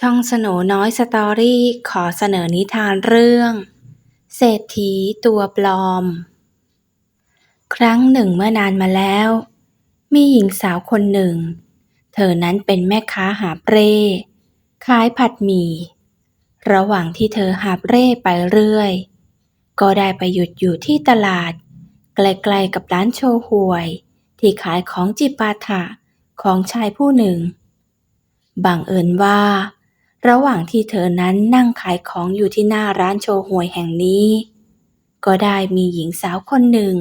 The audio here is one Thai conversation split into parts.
ช่องสโหนน้อยสตอรี่ขอเสนอนิทานเรื่อง เศรษฐีตัวปลอม ครั้งหนึ่งเมื่อนานมาแล้ว มีหญิงสาวคนหนึ่ง เธอนั้นเป็นแม่ค้าหาบเร่ขายผัดหมี่ ระหว่างที่เธอหาเร่ไปเรื่อย ก็ได้ไปหยุดอยู่ที่ตลาดใกล้ๆกับร้านโชห่วย ที่ขายของจิปาถะของชายผู้หนึ่ง บังเอิญว่า ระหว่างที่เธอนั้นนั่งขายของอยู่ที่หน้าร้านโชห่วยแห่งนี้ ก็ได้มีหญิงสาวคนหนึ่ง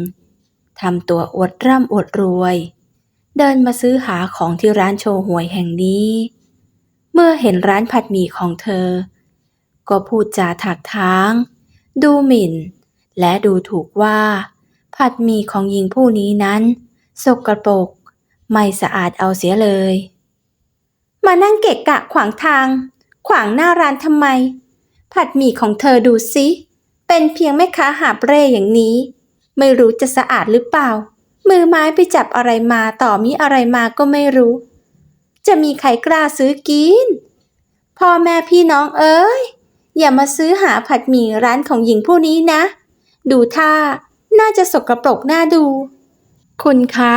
ทำตัวอวดร่ำอวดรวย เดินมาซื้อหาของที่ร้านโชห่วยแห่งนี้ เมื่อเห็นร้านผัดหมี่ของเธอ ก็พูดจาถักท้าง ดูหมิ่น และดูถูกว่า ผัดหมี่ของหญิงผู้นี้นั้น สกปรกไม่สะอาดเอาเสียเลย มานั่งเกะกะขวางทาง ขวางหน้าร้านทำไม ผัดหมี่ของเธอดูสิเป็นเพียงแม่ค้าหาบเร่อย่างนี้ ไม่รู้จะสะอาดหรือเปล่า มือไม้ไปจับอะไรมาต่อมีอะไรมาก็ไม่รู้ จะมีใครกล้าซื้อกิน พ่อแม่พี่น้องเอ้ย อย่ามาซื้อหาผัดหมี่ร้านของหญิงผู้นี้นะ ดูท่าน่าจะสกรปรกน่าดู คุณคะ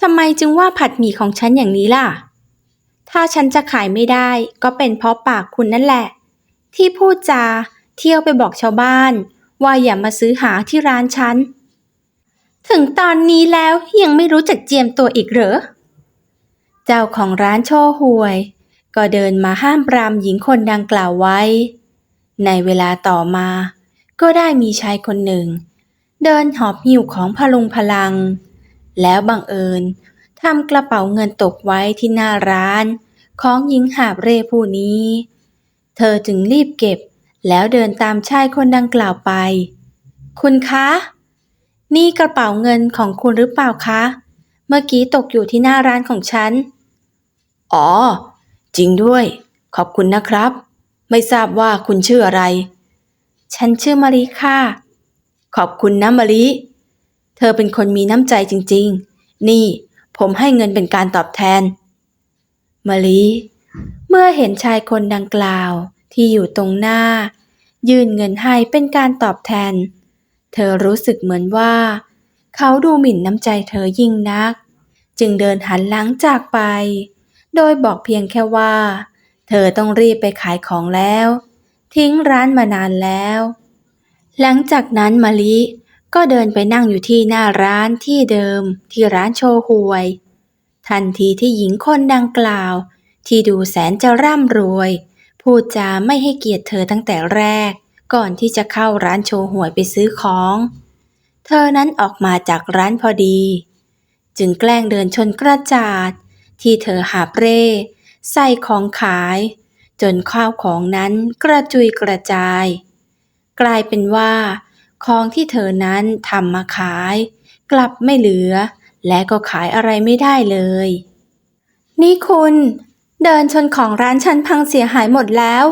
ทำไมจึงว่าผัดหมี่ของฉันอย่างนี้ล่ะ ถ้าฉันจะขายไม่ได้ก็เป็นเพราะปากคุณนั่นแหละ ที่พูดจาเที่ยวไปบอกชาวบ้าน ว่าอย่ามาซื้อหาที่ร้านฉัน ถึงตอนนี้แล้วยังไม่รู้จักเจียมตัวอีกเหรอ เจ้าของร้านโชห่วย ก็เดินมาห้ามปรามหญิงคนดังกล่าวไว้ ในเวลาต่อมา ก็ได้มีชายคนหนึ่ง เดินหอบหิวของพลุงพลัง แล้วบังเอิญ ทำกระเป๋าเงินตกไว้ที่หน้าร้าน ของหญิงหาบเร่ผู้นี้ เธอจึงรีบเก็บ แล้วเดินตามชายคนดังกล่าวไป คุณคะ นี่กระเป๋าเงินของคุณหรือเปล่าคะ เมื่อกี้ตกอยู่ที่หน้าร้านของฉัน อ๋อ จริงด้วย ขอบคุณนะครับ ไม่ทราบว่าคุณชื่ออะไร ฉันชื่อมาริค่ะ ขอบคุณนะมาริเธอเป็นคนมีน้ำใจจริง ๆ นี่ ผมให้เงินเป็นการตอบแทนมาริเมื่อเห็นชายคนดังกล่าวที่อยู่ตรงหน้า ยื่นเงินให้เป็นการตอบแทน เธอรู้สึกเหมือนว่า เขาดูหมิ่นน้ำใจเธอยิ่งนัก จึงเดินหันหลังจากไป โดยบอกเพียงแค่ว่า เธอต้องรีบไปขายของแล้ว ทิ้งร้านมานานแล้ว หลังจากนั้นมะลิ ก็เดินไปนั่งอยู่ที่หน้าร้านที่เดิมที่ร้านโชห่วย ทันทีที่หญิงคนดังกล่าว ที่ดูแสนจะร่ำรวย พูดจาไม่ให้เกียรติเธอตั้งแต่แรก ก่อนที่จะเข้าร้านโชห่วยไปซื้อของ เธอนั้นออกมาจากร้านพอดี จึงแกล้งเดินชนกระจาด ที่เธอหาเร่ใส่ของขาย จนข้าวของนั้นกระจุยกระจาย กลายเป็นว่า ของที่เธอนั้นทำมาขาย กลับไม่เหลือ และก็ขายอะไรไม่ได้เลย นี่คุณ เดินชนของร้านฉันพังเสียหายหมดแล้ว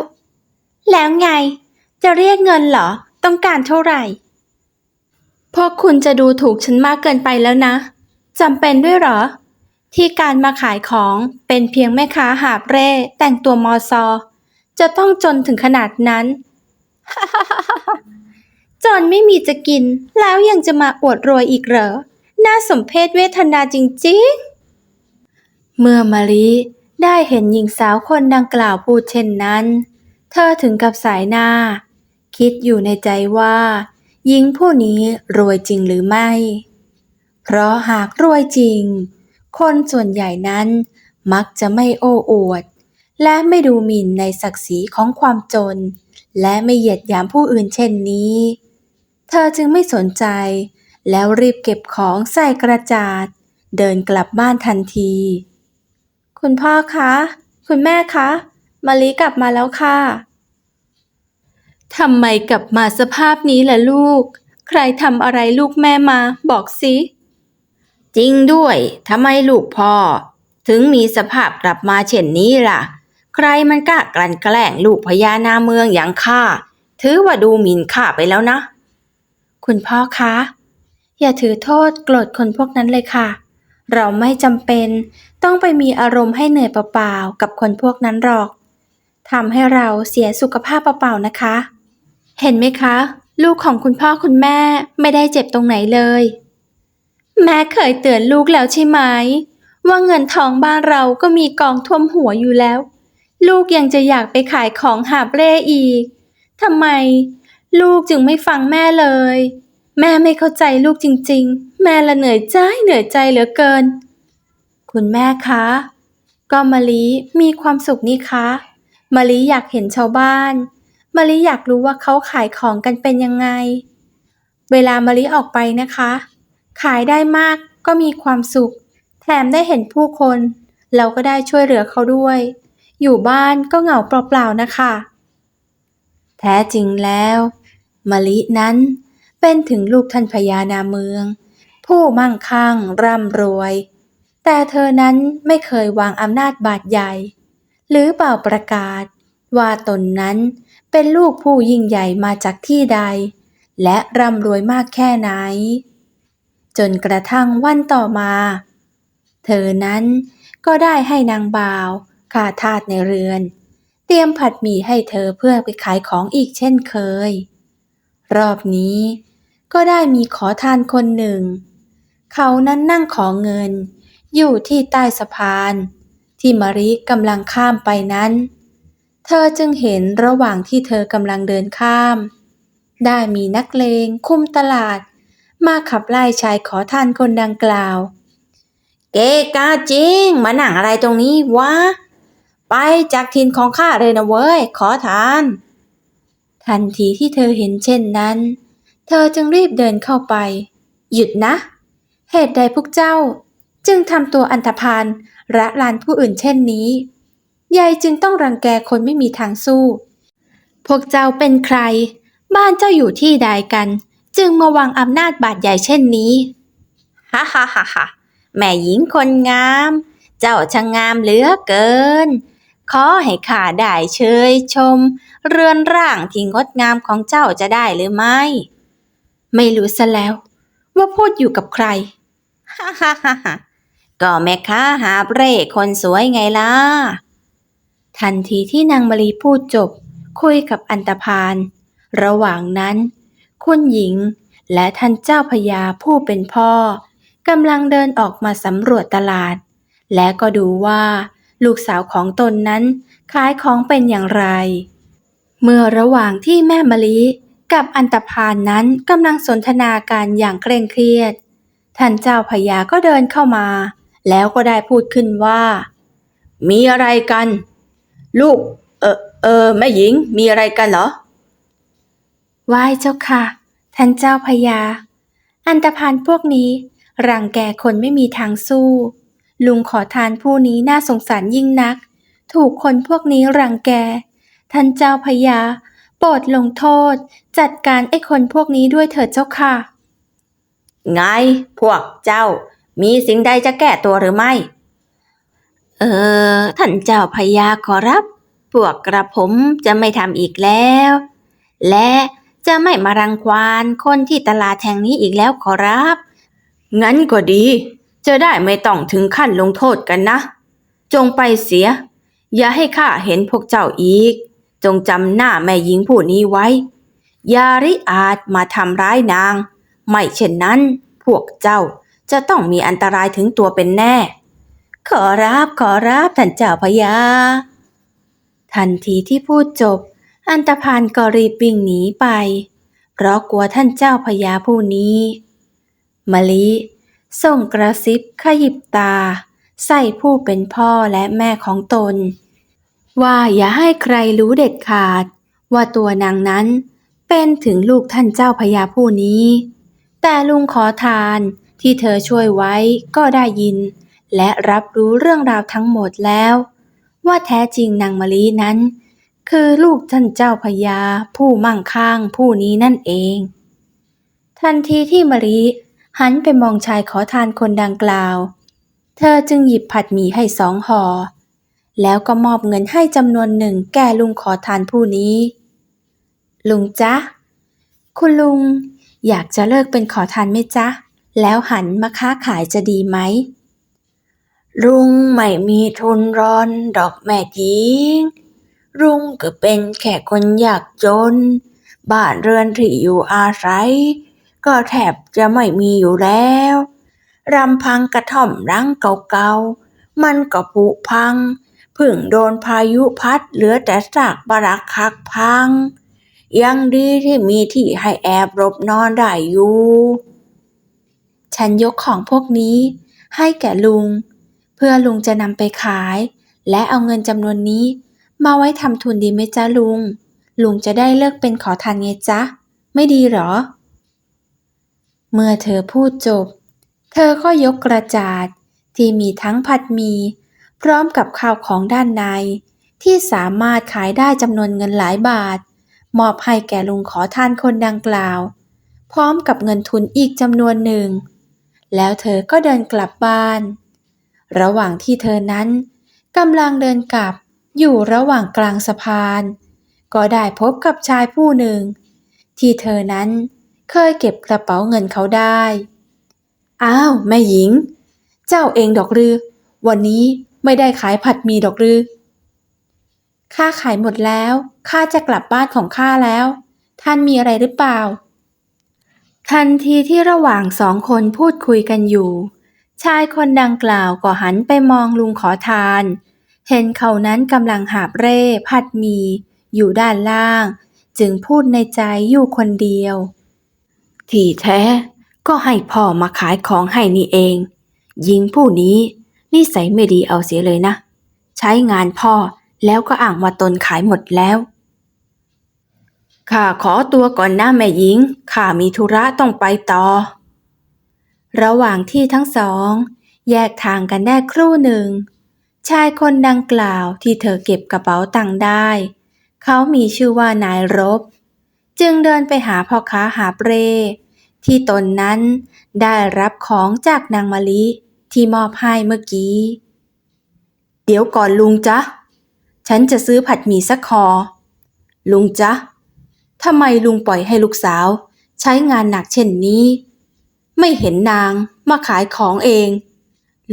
แล้วไง จะเรียกเงินเหรอ ต้องการเท่าไหร่ พวกคุณจะดูถูกฉันมากเกินไปแล้วนะจำเป็นด้วยเหรอ ที่การมาขายของเป็นเพียงแม่ค้าหาบเร่แต่งตัวมอซอ จะต้องจนถึงขนาดนั้น จนไม่มีจะกิน แล้วยังจะมาอวดรวยอีกเหรอ น่าสมเพชเวทนาจริงๆ เมื่อมาริได้เห็นหญิงสาวคนดังกล่าวพูดเช่นนั้น เธอถึงกับสายหน้า คิดอยู่ในใจว่าหญิงผู้นี้รวยจริงหรือไม่ เพราะหากรวยจริง คนส่วนใหญ่นั้นมักจะไม่โอ้อวด และไม่ดูหมิ่นในศักดิ์ศรีของความจน และไม่เหยียดหยามผู้อื่นเช่นนี้ เธอจึงไม่สนใจ แล้วรีบเก็บของใส่กระจาด เดินกลับบ้านทันที คุณพ่อคะ คุณแม่คะมาลิกลับมาแล้วค่ะทำไมกลับมาสภาพนี้ล่ะลูก ใครทำอะไรลูกแม่มาบอกสิจริงด้วยทำไมลูกพ่อ ถึงมีสภาพกลับมาเช่นนี้ล่ะ ใครมันกล้ากลั่นแกล้งลูกพญานาเมืองอย่างข้าถือว่าดูหมิ่นข้าไปแล้วนะ คุณพ่อคะ อย่าถือโทษโกรธคนพวกนั้นเลยค่ะ เราไม่จำเป็นต้องไปมีอารมณ์ให้เหนื่อยเปล่าๆกับคนพวกนั้นหรอกทำให้เราเสียสุขภาพเปล่าๆนะคะ เห็นไหมคะ ลูกของคุณพ่อคุณแม่ไม่ได้เจ็บตรงไหนเลย แม่เคยเตือนลูกแล้วใช่ไหมว่าเงินทองบ้านเราก็มีกองท่วมหัวอยู่แล้ว ลูกยังจะอยากไปขายของหาบเร่อีกทำไม ลูกจึงไม่ฟังแม่เลย แม่ไม่เข้าใจลูกจริงๆ แม่ละเหนื่อยใจเหนื่อยใจเหลือเกิน คุณแม่คะ ก็มะลิมีความสุขนี่คะมะลิอยากเห็นชาวบ้านมะลิอยากรู้ว่าเขาขายของกันเป็นยังไง เวลามะลิออกไปนะคะ ขายได้มากก็มีความสุข แถมได้เห็นผู้คน เราก็ได้ช่วยเหลือเขาด้วย อยู่บ้านก็เหงาเปล่าๆนะคะ แท้จริงแล้วมะลินั้นเป็นถึงลูกท่านพญานาเมือง ผู้มั่งคั่งร่ำรวย แต่เธอนั้นไม่เคยวางอำนาจบาดใหญ่ หรือเป่าประกาศ ว่าตนนั้นเป็นลูกผู้ยิ่งใหญ่มาจากที่ใด และร่ำรวยมากแค่ไหน จนกระทั่งวันต่อมา เธอนั้นก็ได้ให้นางบ่าวข้าทาสในเรือน เตรียมผัดหมี่ให้เธอเพื่อไปขายของอีกเช่นเคย รอบนี้ก็ได้มีขอทานคนหนึ่ง เขานั้นนั่งขอเงิน อยู่ที่ใต้สะพาน ที่มาริกำลังข้ามไปนั้น เธอจึงเห็นระหว่างที่เธอกำลังเดินข้าม ได้มีนักเลงคุมตลาด มาขับไล่ชายขอทานคนดังกล่าว เกกาจริง มานั่งอะไรตรงนี้วะ ไปจากถิ่นของข้าเลยนะเว้ย ขอทาน ทันทีที่เธอเห็นเช่นนั้น เธอจึงรีบเดินเข้าไป หยุดนะ เหตุใดพวกเจ้า จึงทำตัวอันธพาลระลานผู้อื่นเช่นนี้ ยายจึงต้องรังแกคนไม่มีทางสู้ พวกเจ้าเป็นใคร บ้านเจ้าอยู่ที่ใดกัน จึงมาวางอำนาจบาดใหญ่เช่นนี้ ฮ่าฮ่าฮ่าฮ่าแม่หญิงคนงาม เจ้าช่างงามเหลือเกิน ขอให้ข้าได้เชยชม เรือนร่างที่งดงามของเจ้าจะได้หรือไม่ ไม่รู้ซะแล้ว ว่าพูดอยู่กับใคร ฮ่าฮ่าฮ่าฮ่าก็แม่ค้าหาเร่คนสวยไงล่ะ ทันทีที่นางมลีพูดจบ คุยกับอันตพาลระหว่างนั้น คุณหญิงและท่านเจ้าพญาผู้เป็นพ่อกำลังเดินออกมาสำรวจตลาด และก็ดูว่า ลูกสาวของตนนั้นขายของเป็นอย่างไร เมื่อระหว่างที่แม่มะลิกับอันตพานนั้นกำลังสนทนาการอย่างเคร่งเครียด ท่านเจ้าพญาก็เดินเข้ามา แล้วก็ได้พูดขึ้นว่า มีอะไรกัน ลูก เออเออแม่หญิงมีอะไรกันเหรอไหว้เจ้าค่ะ ท่านเจ้าพญาอันตพาลพวกนี้รังแกคนไม่มีทางสู้ ลุงขอทานผู้นี้น่าสงสารยิ่งนัก ถูกคนพวกนี้รังแก ท่านเจ้าพญาโปรดลงโทษ จัดการไอ้คนพวกนี้ด้วยเถิดเจ้าค่ะ ไงพวกเจ้า มีสิ่งใดจะแก้ตัวหรือไม่ เออ ท่านเจ้าพญาขอรับ พวกกระผมจะไม่ทำอีกแล้ว และจะไม่มารังควานคนที่ตลาดแห่งนี้อีกแล้วขอรับ งั้นก็ดี จะได้ไม่ต้องถึงขั้นลงโทษกันนะ จงไปเสีย อย่าให้ข้าเห็นพวกเจ้าอีก จงจำหน้าแม่หญิงผู้นี้ไว้อย่าริอาจมาทำร้ายนาง ไม่เช่นนั้น พวกเจ้าจะต้องมีอันตรายถึงตัวเป็นแน่ ขอรับขอรับท่านเจ้าพญาทันทีที่พูดจบ อันตพาลก็รีบวิ่งหนีไป เพราะกลัวท่านเจ้าพญาผู้นี้มะลิ ส่งกระซิบขยิบตา ใส่ผู้เป็นพ่อและแม่ของตน ว่าอย่าให้ใครรู้เด็ดขาด ว่าตัวนางนั้นเป็นถึงลูกท่านเจ้าพญาผู้นี้ แต่ลุงขอทานที่เธอช่วยไว้ก็ได้ยิน และรับรู้เรื่องราวทั้งหมดแล้ว ว่าแท้จริงนางมะลินั้น คือลูกท่านเจ้าพญาผู้มั่งคั่งผู้นี้นั่นเอง ทันทีที่มะลิ หันไปมองชายขอทานคนดังกล่าว เธอจึงหยิบผัดหมี่ให้สองห่อ แล้วก็มอบเงินให้จำนวนหนึ่งแก่ลุงขอทานผู้นี้ ลุงจ๊ะ คุณลุง อยากจะเลิกเป็นขอทานไหมจ๊ะ แล้วหันมาค้าขายจะดีไหม ลุงไม่มีทุนรอนดอกแม่หญิงลุงก็เป็นแค่คนยากจน บ้านเรือนที่อยู่อาศัย ก็แทบจะไม่มีอยู่แล้วรำพังกระท่อมรังเก่าๆ มันก็ผุพังพึ่งโดนพายุพัดเหลือแต่ซากปรักหักพัง ยังดีที่มีที่ให้แอบหลบนอนได้อยู่ ฉันยกของพวกนี้ให้แก่ลุง เพื่อลุงจะนำไปขาย และเอาเงินจำนวนนี้ มาไว้ทำทุนดีไหมจ๊ะลุง ลุงจะได้เลิกเป็นขอทานไงจ๊ะ ไม่ดีหรอ เมื่อเธอพูดจบ เธอก็ยกกระจาดที่มีทั้งผัดหมี พร้อมกับข้าวของด้านใน ที่สามารถขายได้จำนวนเงินหลายบาท มอบให้แก่ลุงขอทานคนดังกล่าว พร้อมกับเงินทุนอีกจำนวนหนึ่ง แล้วเธอก็เดินกลับบ้าน ระหว่างที่เธอนั้นกำลังเดินกลับอยู่ระหว่างกลางสะพาน ก็ได้พบกับชายผู้หนึ่ง ที่เธอนั้น เคยเก็บกระเป๋าเงินเขาได้ อ้าว แม่หญิง เจ้าเองดอกรือ วันนี้ไม่ได้ขายผัดหมีดอกรือข้าขายหมดแล้วข้าจะกลับบ้านของข้าแล้ว ท่านมีอะไรหรือเปล่า ทันทีที่ระหว่างสองคนพูดคุยกันอยู่ ชายคนดังกล่าวก็หันไปมองลุงขอทาน เห็นเขานั้นกำลังหาบเร่ผัดหมี อยู่ด้านล่าง จึงพูดในใจอยู่คนเดียว ที่แท้ก็ให้พ่อมาขายของให้นี่เองหญิงผู้นี้นิสัยไม่ดีเอาเสียเลยนะ ใช้งานพ่อแล้วก็อ่างว่าตนขายหมดแล้วข้าขอตัวก่อนนะแม่หญิงข้ามีธุระต้องไปต่อ ระหว่างที่ทั้งสอง แยกทางกันได้ครู่หนึ่ง ชายคนดังกล่าวที่เธอเก็บกระเป๋าตังค์ได้ เขามีชื่อว่านายรบ จึงเดินไปหาพ่อค้าหาเปร ที่ตนนั้นได้รับของจากนางมะลิที่มอบให้เมื่อกี้ เดี๋ยวก่อนลุงจ๊ะ ฉันจะซื้อผัดหมี่สักคอ ลุงจ๊ะทำไมลุงปล่อยให้ลูกสาว ใช้งานหนักเช่นนี้ ไม่เห็นนางมาขายของเอง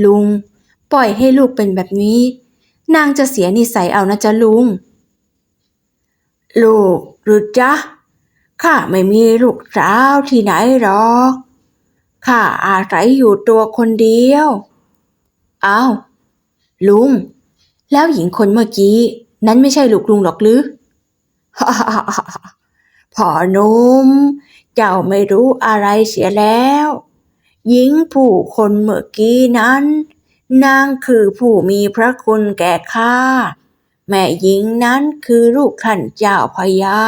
ลุง ปล่อยให้ลูกเป็นแบบนี้ นางจะเสียนิสัยเอานะจ๊ะลุง ลูกหรือจ๊ะ ข้าไม่มีลูกสาวที่ไหนหรอกข้าอาศัยอยู่ตัวคนเดียว อ้าว ลุง แล้วหญิงคนเมื่อกี้ นั้นไม่ใช่ลูกลุงหรอกหรือฮ่าฮ่าฮ่าพ่อนุ่ม เจ้าไม่รู้อะไรเสียแล้ว หญิงผู้คนเมื่อกี้นั้น นางคือผู้มีพระคุณแก่ข้า แม่หญิงนั้นคือลูกท่านเจ้าพญา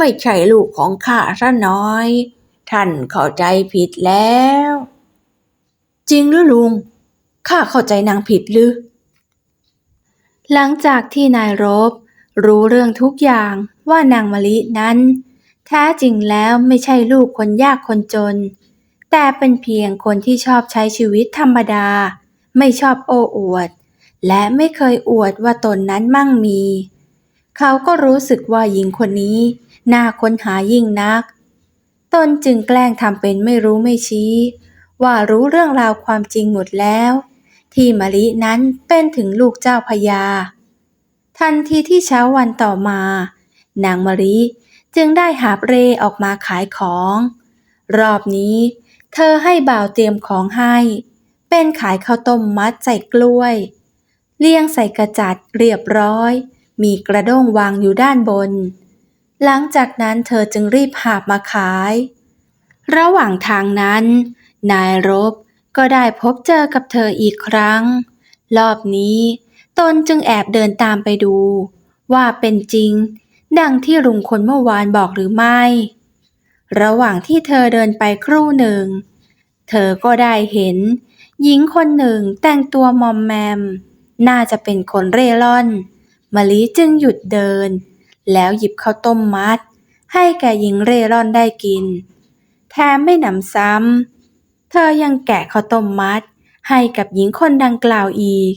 ไม่ใช่ลูกของข้าซะน่อย ท่านเข้าใจผิดแล้ว จริงหรือลุง ข้าเข้าใจนางผิดหรือ หลังจากที่นายรบ รู้เรื่องทุกอย่างว่านางมะลินั้น แท้จริงแล้วไม่ใช่ลูกคนยากคนจน แต่เป็นเพียงคนที่ชอบใช้ชีวิตธรรมดา ไม่ชอบโอ้อวด และไม่เคยอวดว่าตนนั้นมั่งมีเขาก็รู้สึกว่าหญิงคนนี้ น่าค้นหายิ่งนัก ตนจึงแกล้งทำเป็นไม่รู้ไม่ชี้ ว่ารู้เรื่องราวความจริงหมดแล้ว ที่มะลินั้นเป็นถึงลูกเจ้าพญา ทันทีที่เช้าวันต่อมา นางมะลิจึงได้หาบเรออกมาขายของ รอบนี้ เธอให้บ่าวเตรียมของให้ เป็นขายข้าวต้มมัดใส่กล้วยเรียงใส่กระจัดเรียบร้อย มีกระด้งวางอยู่ด้านบน หลังจากนั้นเธอจึงรีบหาบมาขาย ระหว่างทางนั้น นายรบก็ได้พบเจอกับเธออีกครั้ง รอบนี้ตนจึงแอบเดินตามไปดู ว่าเป็นจริง ดังที่ลุงคนเมื่อวานบอกหรือไม่ ระหว่างที่เธอเดินไปครู่หนึ่ง เธอก็ได้เห็น หญิงคนหนึ่งแต่งตัวมอมแมม น่าจะเป็นคนเร่ร่อนมะลิจึงหยุดเดิน แล้วหยิบข้าวต้มมัด ให้แก่หญิงเร่ร่อนได้กิน แถมไม่หนำซ้ำ เธอยังแกะข้าวต้มมัด ให้กับหญิงคนดังกล่าวอีก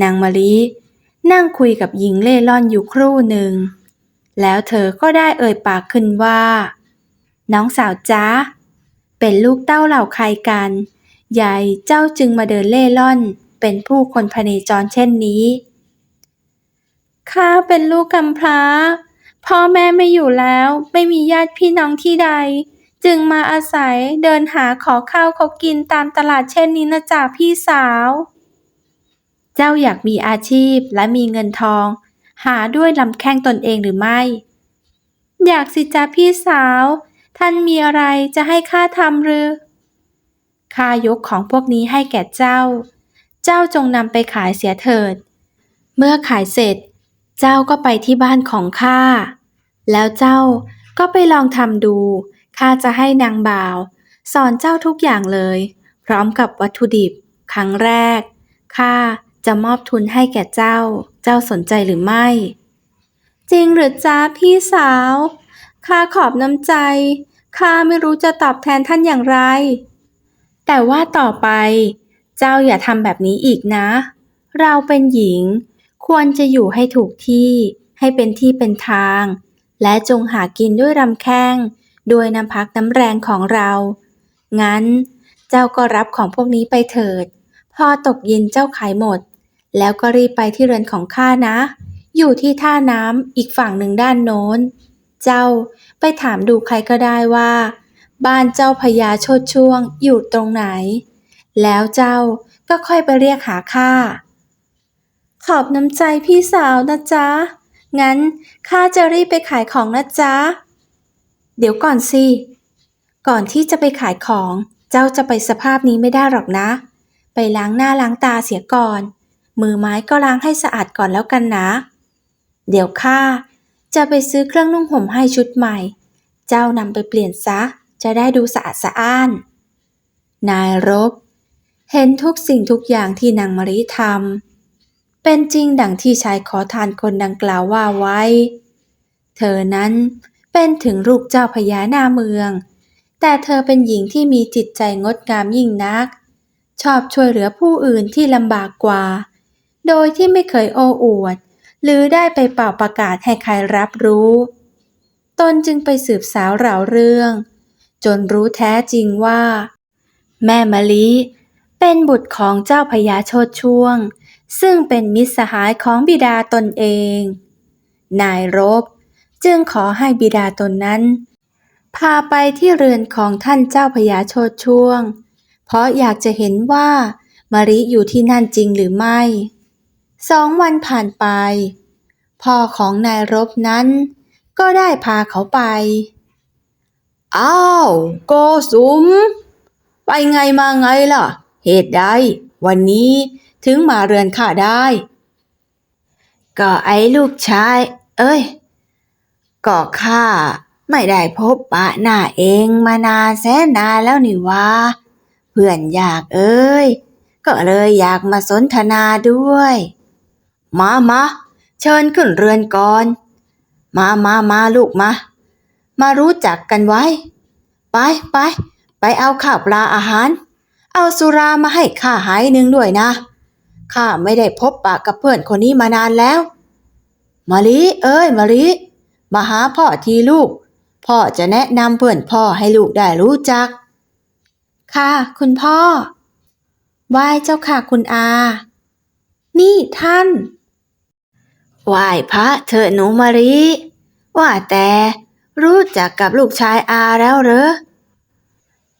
นางมะลินั่งคุยกับหญิงเล่ร่อนอยู่ครู่หนึ่ง แล้วเธอก็ได้เอ่ยปากขึ้นว่า น้องสาวจ้าเป็นลูกเต้าเหล่าใครกัน ยายเจ้าจึงมาเดินเล่ร่อน เป็นผู้คนพเนจรเช่นนี้ ข้าเป็นลูกกำพร้า พ่อแม่ไม่อยู่แล้วไม่มีญาติพี่น้องที่ใด จึงมาอาศัยเดินหาขอข้าวเขากินตามตลาดเช่นนี้นะจ๊ะพี่สาว เจ้าอยากมีอาชีพและมีเงินทอง หาด้วยลำแข้งตนเองหรือไม่ อยากสิจ๊ะพี่สาว ท่านมีอะไรจะให้ข้าทำหรือข้ายกของพวกนี้ให้แก่เจ้า เจ้าจงนำไปขายเสียเถิด เมื่อขายเสร็จ เจ้าก็ไปที่บ้านของข้า แล้วเจ้าก็ไปลองทำดู ข้าจะให้นางบ่าว สอนเจ้าทุกอย่างเลย พร้อมกับวัตถุดิบ ครั้งแรก ข้าจะมอบทุนให้แก่เจ้า เจ้าสนใจหรือไม่ จริงหรือจ๊ะพี่สาว ข้าขอบน้ำใจ ข้าไม่รู้จะตอบแทนท่านอย่างไร แต่ว่าต่อไป เจ้าอย่าทำแบบนี้อีกนะ เราเป็นหญิง ควรจะอยู่ให้ถูกที่ ให้เป็นที่เป็นทาง และจงหากินด้วยรำแข้ง ด้วยน้ำพักน้ำแรงของเรา งั้น เจ้าก็รับของพวกนี้ไปเถิด พอตกเย็นเจ้าขายหมด แล้วก็รีบไปที่เรือนของข้านะ อยู่ที่ท่าน้ำอีกฝั่งหนึ่งด้านโน้น เจ้าไปถามดูใครก็ได้ว่า บ้านเจ้าพญาโชดช่วงอยู่ตรงไหน แล้วเจ้าก็ค่อยไปเรียกหาข้า ขอบน้ำใจพี่สาวนะจ๊ะ งั้นข้าจะรีบไปขายของนะจ๊ะ เดี๋ยวก่อนสิ ก่อนที่จะไปขายของ เจ้าจะไปสภาพนี้ไม่ได้หรอกนะ ไปล้างหน้าล้างตาเสียก่อน มือไม้ก็ล้างให้สะอาดก่อนแล้วกันนะ เดี๋ยวข้าจะไปซื้อเครื่องนุ่งห่มให้ชุดใหม่ เจ้านำไปเปลี่ยนซะ จะได้ดูสะอาดสะอ้าน นายรบ เห็นทุกสิ่งทุกอย่างที่นางมาริทำ เป็นจริงดังที่ชายขอทานคนดังกล่าวว่าไว้ เธอนั้นเป็นถึงลูกเจ้าพญาหน้าเมือง แต่เธอเป็นหญิงที่มีจิตใจงดงามยิ่งนัก ชอบช่วยเหลือผู้อื่นที่ลำบากกว่า โดยที่ไม่เคยโอ้อวด หรือได้ไปเป่าประกาศให้ใครรับรู้ ตนจึงไปสืบสาวเหล่าเรื่อง จนรู้แท้จริงว่า แม่มะลิ เป็นบุตรของเจ้าพญาโชดช่วง ซึ่งเป็นมิตรสหายของบิดาตนเอง นายรบจึงขอให้บิดาตนนั้น พาไปที่เรือนของท่านเจ้าพญาโชดช่วง เพราะอยากจะเห็นว่ามาริอยู่ที่นั่นจริงหรือไม่ สองวันผ่านไป พ่อของนายรบนั้น ก็ได้พาเขาไป อ้าวโกสุม ไปไงมาไงล่ะ เหตุใดวันนี้ ถึงมาเรือนข้าได้ ก็ไอ้ลูกชาย เอ้ย ก็ข้าไม่ได้พบปะหน้าเองมานานแสนนานแล้วนี่วะเพื่อนอยากเอ้ย ก็เลยอยากมาสนทนาด้วย มามาเชิญขึ้นเรือนก่อน มามามาลูกมา มารู้จักกันไว้ ไปไปไปเอาข้าวปลาอาหาร เอาสุรามาให้ข้าหายหนึ่งด้วยนะ ข้าไม่ได้พบปะกับเพื่อนคนนี้มานานแล้ว มาลิเอ้ยมาลิมาหาพ่อทีลูก พ่อจะแนะนำเพื่อนพ่อให้ลูกได้รู้จัก ค่ะ คุณพ่อไหว้เจ้าค่ะคุณอา นี่ท่านไหว้พระเถอะหนูมาริว่าแต่รู้จักกับลูกชายอาแล้วเหรอ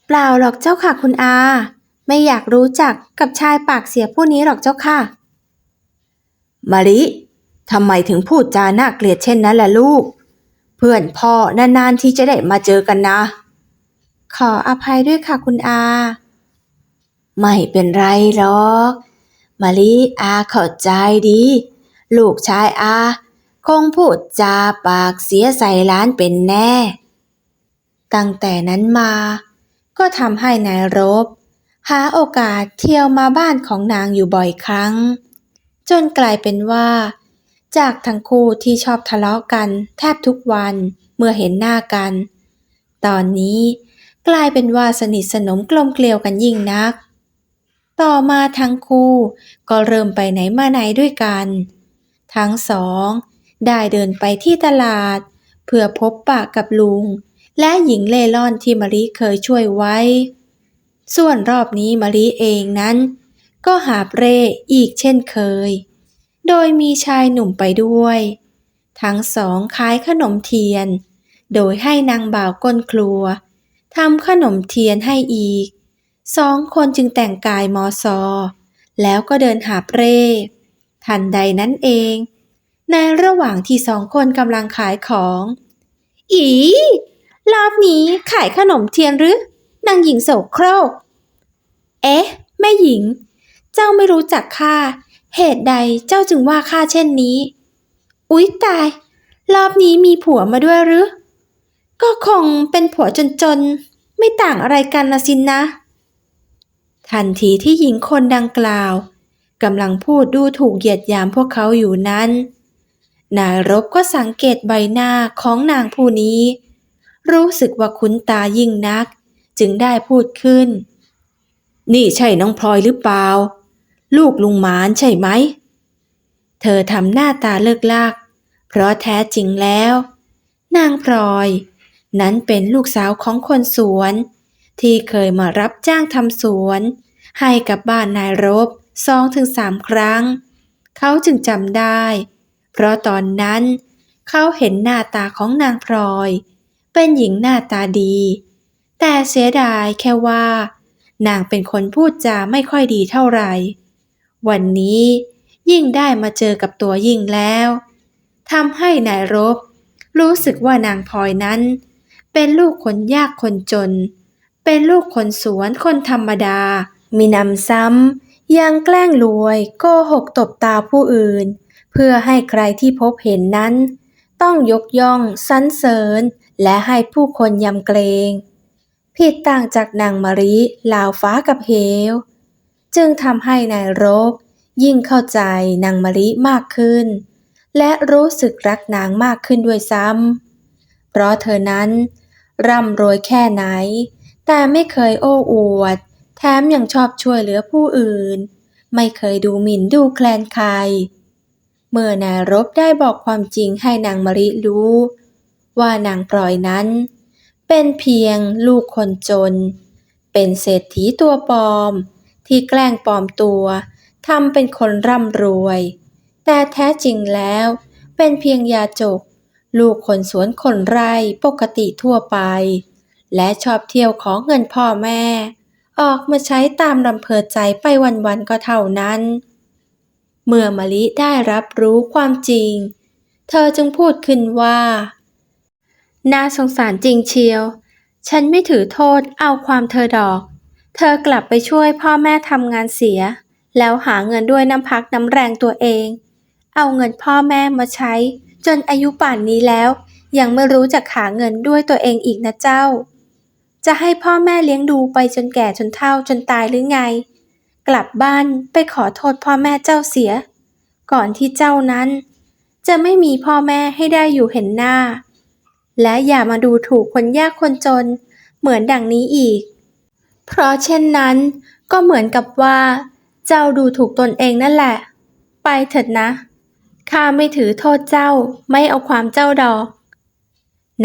เปล่าหรอกเจ้าค่ะคุณอา ไม่อยากรู้จักกับชายปากเสียผู้นี้หรอกเจ้าค่ะ มาริทำไมถึงพูดจาน่าเกลียดเช่นนั้นล่ะลูก เพื่อนพ่อนานๆที่จะได้มาเจอกันนะ ขออภัยด้วยค่ะคุณอา ไม่เป็นไรหรอกมาลิอาเข้าใจดี ลูกชายอา คงพูดจาปากเสียใส่ร้านเป็นแน่ ตั้งแต่นั้นมา ก็ทำให้นายรบ หาโอกาสเที่ยวมาบ้านของนางอยู่บ่อยครั้ง จนกลายเป็นว่า จากทั้งคู่ที่ชอบทะเลาะกันแทบทุกวันเมื่อเห็นหน้ากัน ตอนนี้กลายเป็นว่าสนิทสนมกลมเกลียวกันยิ่งนัก ต่อมาทั้งคู่ก็เริ่มไปไหนมาไหนด้วยกัน ทั้งสองได้เดินไปที่ตลาด เพื่อพบปะกับลุง และหญิงเล่ร่อนที่มะลิเคยช่วยไว้ ส่วนรอบนี้มะลิเองนั้น ก็หาบเร่อีกเช่นเคย โดยมีชายหนุ่มไปด้วย ทั้งสองขายขนมเทียน โดยให้นางบ่าวก้นครัวทำขนมเทียนให้อีก สองคนจึงแต่งกายมอซอ แล้วก็เดินหาบเร่ทันใดนั้นเอง ในระหว่างที่สองคนกำลังขายของ อีรอบนี้ขายขนมเทียนหรือ นางหญิงโสโครก เอ๊ะ แม่หญิง เจ้าไม่รู้จักข้า เหตุใดเจ้าจึงว่าข้าเช่นนี้ อุ๊ยตาย รอบนี้มีผัวมาด้วยหรือ ก็คงเป็นผัวจนๆ ไม่ต่างอะไรกันละสินนะ ทันทีที่หญิงคนดังกล่าวกำลังพูดดูถูกเหยียดยามพวกเขาอยู่นั้น นายรบก็สังเกตใบหน้าของนางผู้นี้ รู้สึกว่าคุ้นตายิ่งนัก จึงได้พูดขึ้น นี่ใช่น้องพลอยหรือเปล่า ลูกลุงหมานใช่ไหม เธอทำหน้าตาเลิกลาก เพราะแท้จริงแล้ว นางพลอย นั้นเป็นลูกสาวของคนสวน ที่เคยมารับจ้างทำสวน ให้กับบ้านนายรบสองถึงสามครั้ง เขาจึงจำได้ เพราะตอนนั้นเขาเห็นหน้าตาของนางพลอย เป็นหญิงหน้าตาดี แต่เสียดายแค่ว่า นางเป็นคนพูดจาไม่ค่อยดีเท่าไหร่ วันนี้ยิ่งได้มาเจอกับตัวยิ่งแล้วทำให้นายรบ รู้สึกว่านางพลอยนั้น เป็นลูกคนยากคนจน เป็นลูกคนสวนคนธรรมดา มีนำซ้ำยังแกล้งรวยโกหกตบตาผู้อื่น เพื่อให้ใครที่พบเห็นนั้น ต้องยกย่องสรรเสริญ และให้ผู้คนยำเกรง ผิดต่างจากนางมาริลาวฟ้ากับเหว จึงทำให้นายรบ ยิ่งเข้าใจนางมาริมากขึ้น และรู้สึกรักนางมากขึ้นด้วยซ้ำเพราะเธอนั้น ร่ำรวยแค่ไหน แต่ไม่เคยโอ้อวด แถมยังชอบช่วยเหลือผู้อื่น ไม่เคยดูหมิ่นดูแคลนใคร เมื่อนายรบได้บอกความจริงให้นางมาริรู้ ว่านางปล่อยนั้น เป็นเพียงลูกคนจน เป็นเศรษฐีตัวปลอม ที่แกล้งปลอมตัวทำเป็นคนร่ำรวย แต่แท้จริงแล้ว เป็นเพียงยาจก ลูกคนสวนคนไร่ปกติทั่วไป และชอบเที่ยวของเงินพ่อแม่ ออกมาใช้ตามลำเพอใจไปวันๆก็เท่านั้น เมื่อมะลิได้รับรู้ความจริง เธอจึงพูดขึ้นว่า น่าสงสารจริงเชียว ฉันไม่ถือโทษเอาความเธอดอก เธอกลับไปช่วยพ่อแม่ทำงานเสีย แล้วหาเงินด้วยน้ำพักน้ำแรงตัวเอง เอาเงินพ่อแม่มาใช้ จนอายุป่านนี้แล้ว ยังไม่รู้จักหาเงินด้วยตัวเองอีกนะเจ้า จะให้พ่อแม่เลี้ยงดูไปจนแก่จนเฒ่าจนตายหรือไง กลับบ้านไปขอโทษพ่อแม่เจ้าเสีย ก่อนที่เจ้านั้น จะไม่มีพ่อแม่ให้ได้อยู่เห็นหน้า และอย่ามาดูถูกคนยากคนจน เหมือนดังนี้อีก เพราะเช่นนั้น ก็เหมือนกับว่า เจ้าดูถูกตนเองนั่นแหละ ไปเถิดนะข้าไม่ถือโทษเจ้าไม่เอาความเจ้าดอก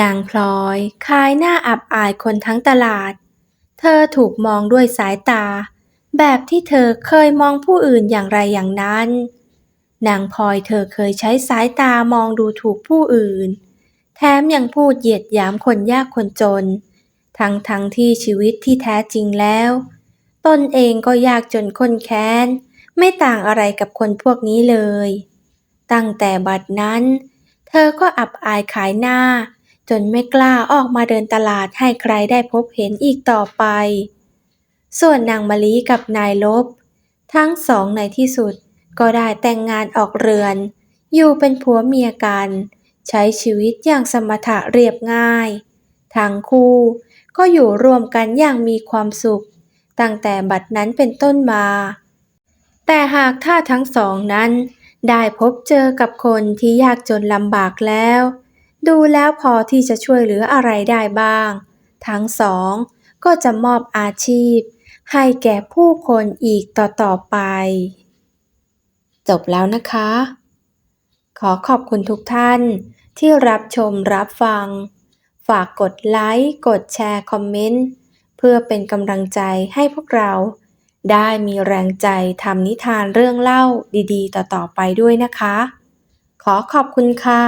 นางพลอยคายหน้าอับอายคนทั้งตลาด เธอถูกมองด้วยสายตา แบบที่เธอเคยมองผู้อื่นอย่างไรอย่างนั้น นางพลอยเธอเคยใช้สายตามองดูถูกผู้อื่น แถมยังพูดเหยียดหยามคนยากคนจน ทั้งทั้งที่ชีวิตที่แท้จริงแล้ว ตนเองก็ยากจนคนแค้น ไม่ต่างอะไรกับคนพวกนี้เลย ตั้งแต่บัดนั้น เธอก็อับอายขายหน้า จนไม่กล้าออกมาเดินตลาดให้ใครได้พบเห็นอีกต่อไป ส่วนนางมะลิกับนายลบ ทั้งสองในที่สุดก็ได้แต่งงานออกเรือน อยู่เป็นผัวเมียกัน ใช้ชีวิตอย่างสมถะเรียบง่าย ทั้งคู่ก็อยู่รวมกันอย่างมีความสุข ตั้งแต่บัดนั้นเป็นต้นมา แต่หากถ้าทั้งสองนั้น ได้พบเจอกับคนที่ยากจนลำบากแล้ว ดูแล้วพอที่จะช่วยเหลืออะไรได้บ้าง ทั้งสองก็จะมอบอาชีพ ให้แก่ผู้คนอีกต่อๆไป จบแล้วนะคะ ขอขอบคุณทุกท่าน ที่รับชมรับฟัง ฝากกดไลค์ กดแชร์ คอมเมนต์ เพื่อเป็นกำลังใจให้พวกเรา ได้มีแรงใจทำนิทานเรื่องเล่าดีๆ ต่อๆไปด้วยนะคะ ขอขอบคุณค่ะ